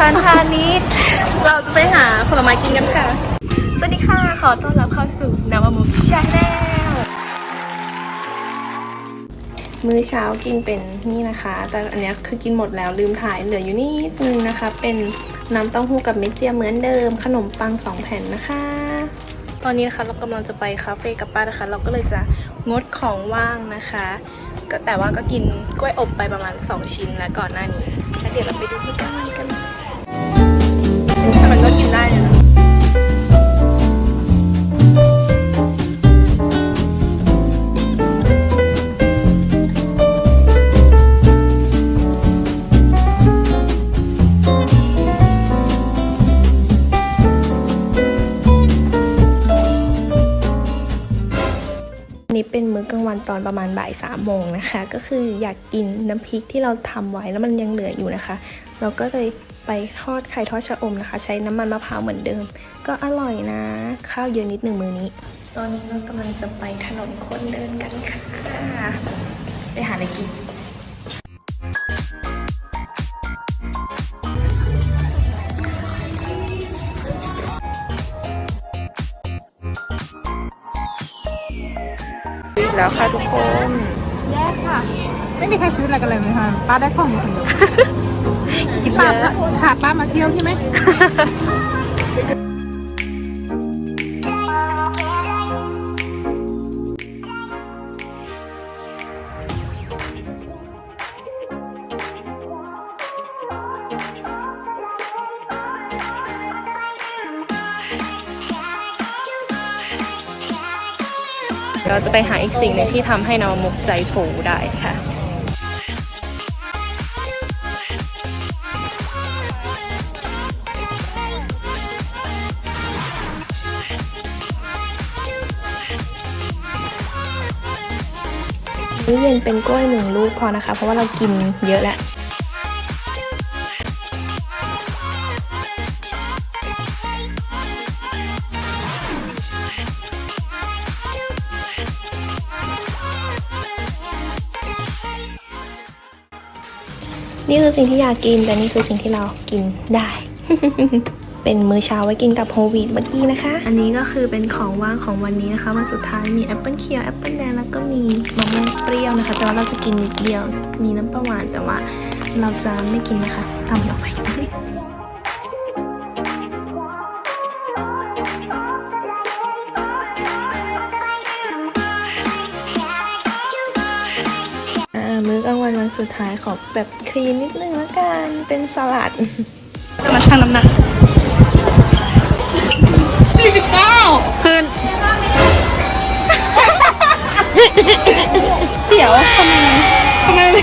ภัณฑ์พาณิชย์เราจะไปหาผลไม้กินกันค่ะ สวัสดีค่ะ ขอต้อนรับเข้าสู่นวมุกชาแนลมื้อเช้ากินเป็นนี่นะคะ แต่อันนี้คือกินหมดแล้วลืมถ่ายเหลืออยู่นิดนึงนะคะ เป็นน้ำเต้าหู้กับเม็ดเจียเหมือนเดิม ขนมปังสองแผ่นนะคะ ตอนนี้นะคะเรากำลังจะไปคาเฟ่กับป้านะคะ เราก็เลยจะงดของว่างนะคะก็แต่ว่าก็กินกล้วยอบไปประมาณ 2 ชิ้นแล้วก่อนหน้านี้แล้วเดี๋ยวเราไปดูที่กันกันแต่มันก็กิน ได้เลยนะนี่เป็นมื้อกลางวันตอนประมาณบ่ายสามโมงนะคะ ก็คืออยากกินน้ำพริกที่เราทำไว้แล้วมันยังเหลืออยู่นะคะ เราก็เลย ไปทอดไข่ทอดชะอมนะคะ ใช้น้ำมันมะพร้าวเหมือนเดิม ก็อร่อยนะ ข้าวเยอะนิดหนึ่งมื้อนี้ ตอนนี้เรากำลังจะไปถนนคนเดินกันค่ะ ไปหาอะไรกินแล้วค่ะทุกคน แยกค่ะ ไม่มีใครซื้ออะไรกันเลยไหมคะป้าได้ของอยู่คนเดียว กินป้าเยอะพาป้ามาเที่ยวใช่ไหมเราจะไปหาอีกสิ่งหนึ่งที่ทำให้นามุกใจฟูได้ค่ะ มื้อเย็นเป็นกล้วยหนึ่งลูกพอนะคะ เพราะว่าเรากินเยอะแล้วนี่คือสิ่งที่อยากกิน แต่นี่คือสิ่งที่เรากินได้ เป็นมื้อเช้าไว้กินกับโฮลวีตเมื่อกี้นะคะ อันนี้ก็คือเป็นของว่างของวันนี้นะคะวันสุดท้ายมีแอปเปิลเขียวแอปเปิลแดงแล้วก็มีมะม่วงเปรี้ยวนะคะ แต่ว่าเราจะกินนิดเดียว มีน้ำปลาหวานแต่ว่าเราจะไม่กินนะคะทำออกไปอ่ามื้อกลางวันวันสุดท้ายขอแบบคลีนนิดนึงละกัน เป็นสลัดจะมาชั่งน้ำหนัก 49คืนเดี๋ยวทำไมทำไมไม่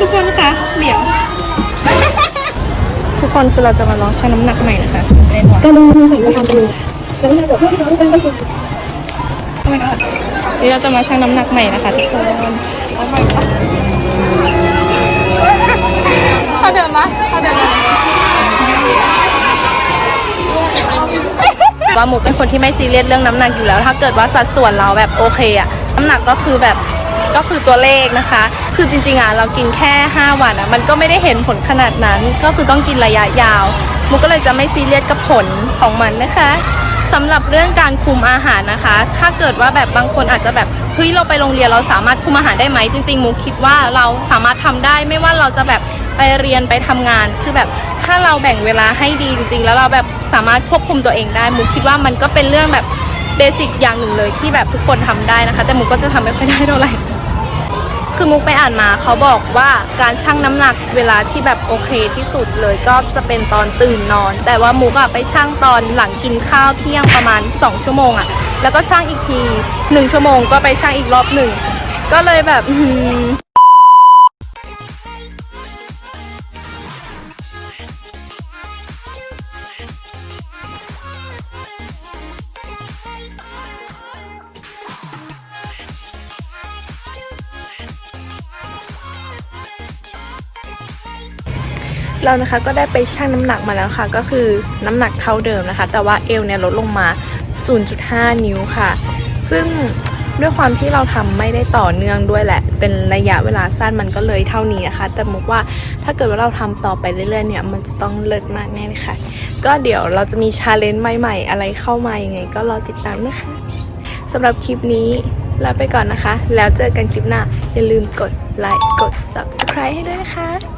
ทุกคนคะเดี๋ยว ทุกคนคือเราจะมาลองชั่งน้ำหนักใหม่นะคะก็ลองดูสิว่าทำดูแล้วเราจะเพื่อนกันก็คือนี่เราจะมาชั่งน้ำหนักใหม่นะคะทุกคนเขาเดินมาเขาเดินมา ว่ามุกเป็นคนที่ไม่ซีเรียสเรื่องน้ำหนักอยู่แล้ว ถ้าเกิดว่าสัดส่วนเราแบบโอเคอะน้ำหนักก็คือแบบก็คือตัวเลขนะคะ คือจริงๆอะเรากินแค่ 5 วันอะมันก็ไม่ได้เห็นผลขนาดนั้น ก็คือต้องกินระยะยาว มุกก็เลยจะไม่ซีเรียสกับผลของมันนะคะสำหรับเรื่องการคุมอาหารนะคะ ถ้าเกิดว่าแบบบางคนอาจจะแบบเฮ้ยเราไปโรงเรียนเราสามารถคุมอาหารได้ไหมจริงๆ มุกคิดว่าเราสามารถทำได้ไม่ว่าเราจะแบบ ไปเรียนไปทำงานคือแบบถ้าเราแบ่งเวลาให้ดีจริงๆ แล้วเราแบบสามารถควบคุมตัวเองได้มุกคิดว่ามันก็เป็นเรื่องแบบเบสิกอย่างหนึ่งเลยที่แบบทุกคนทำได้นะคะ แต่มุกก็จะทำไม่ค่อยได้เท่าไหร่คือมุกไปอ่านมาเขาบอกว่าการชั่งน้ำหนักเวลาที่แบบโอเคที่สุดเลยก็จะเป็นตอนตื่นนอน แต่ว่ามุกอะไปชั่งตอนหลังกินข้าวเที่ยงประมาณ 2 ชั่วโมงอะแล้วก็ชั่งอีกที 1 ชั่วโมงก็ไปชั่งอีกรอบหนึ่งก็เลยแบบ เรานะคะก็ได้ไปชั่งน้ำหนักมาแล้วค่ะ ก็คือน้ำหนักเท่าเดิมนะคะ แต่ว่าเอวเนี่ยลดลงมา 0.5 นิ้วค่ะ ซึ่งด้วยความที่เราทำไม่ได้ต่อเนื่องด้วยแหละ เป็นระยะเวลาสั้นมันก็เลยเท่านี้นะคะ แต่มุกว่าถ้าเกิดว่าเราทำต่อไปเรื่อยๆเนี่ย มันจะต้องเลิศมากแน่เลยค่ะ ก็เดี๋ยวเราจะมีชาเลนจ์ใหม่ๆ อะไรเข้ามายังไง ก็รอติดตามนะคะสำหรับคลิปนี้ลาไปก่อนนะคะ แล้วเจอกันคลิปหน้า อย่าลืมกดไลค์ กด subscribe ให้ด้วยนะคะ